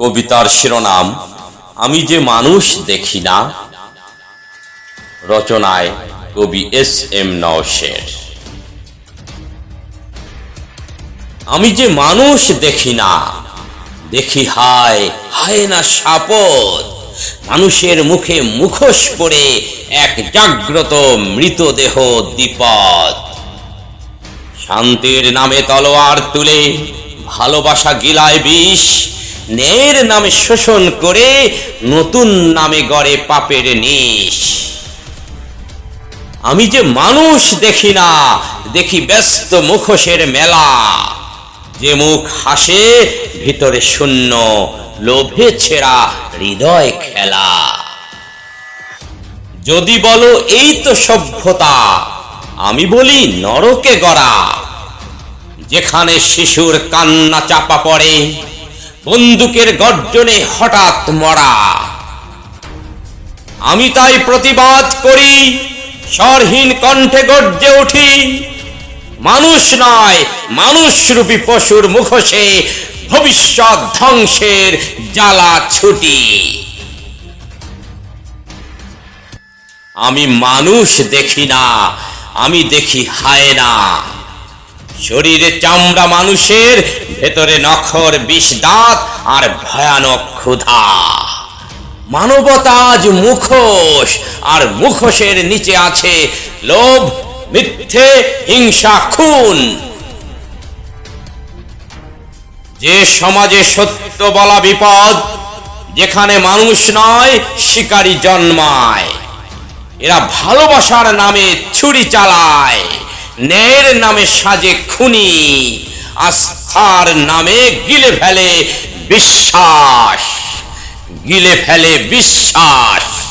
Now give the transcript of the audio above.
কবিতার শিরোনাম, আমি যে মানুষ দেখি না রচনায় কবি এস এম নওশের। আমি যে মানুষ দেখি না দেখি হায় হায় না সাপদ। মানুষের মুখে মুখোশ পরে এক জাগ্রত মৃতদেহ দ্বিপদ। শান্তির নামে তলোয়ার তুলে ভালোবাসা গিলায় বিষ ন্যায়ের নামে শোষণ করে নতুন নামে গড়ে পাপের নিশ। আমি যে মানুষ দেখি না, দেখি ব্যস্ত মুখোশের মেলা। যে মুখ হাসে, ভিতরে শূন্য, লোভে ছেঁড়া হৃদয় খেলা। যদি বলো এই তো সভ্যতা, আমি বলি নরকে গড়া। যেখানে শিশুর কান্না চাপা পড়ে বন্দুকের গর্জনে হঠাৎ মরা। আমি তাই প্রতিবাদ করি, স্বরহীন কণ্ঠে গর্জে উঠি। মানুষ নয় মানুষরূপী পশুর মুখোশে ভবিষ্যৎ ধ্বংসের জ্বালা ছুটি। আমি মানুষ দেখি না, আমি দেখি হায় না শরীরে চামড়া মানুষের, ভেতরে নখর বিষ দাঁত আর ভয়ানক ক্ষুধা। মানবতা মুখোশ, আর মুখোশের নিচে আছে লোভ, মিথ্যে, হিংসা, খুন। যে সমাজে সত্য বলা বিপদ, যেখানে মানুষ নয়, শিকারী জন্মায়। এরা ভালোবাসার নামে ছুরি চালায়। ন্যায়ের নামে সাজে খুনি আস্থার নামে গিলে ফেলে বিশ্বাস গিলে ফেলে বিশ্বাস।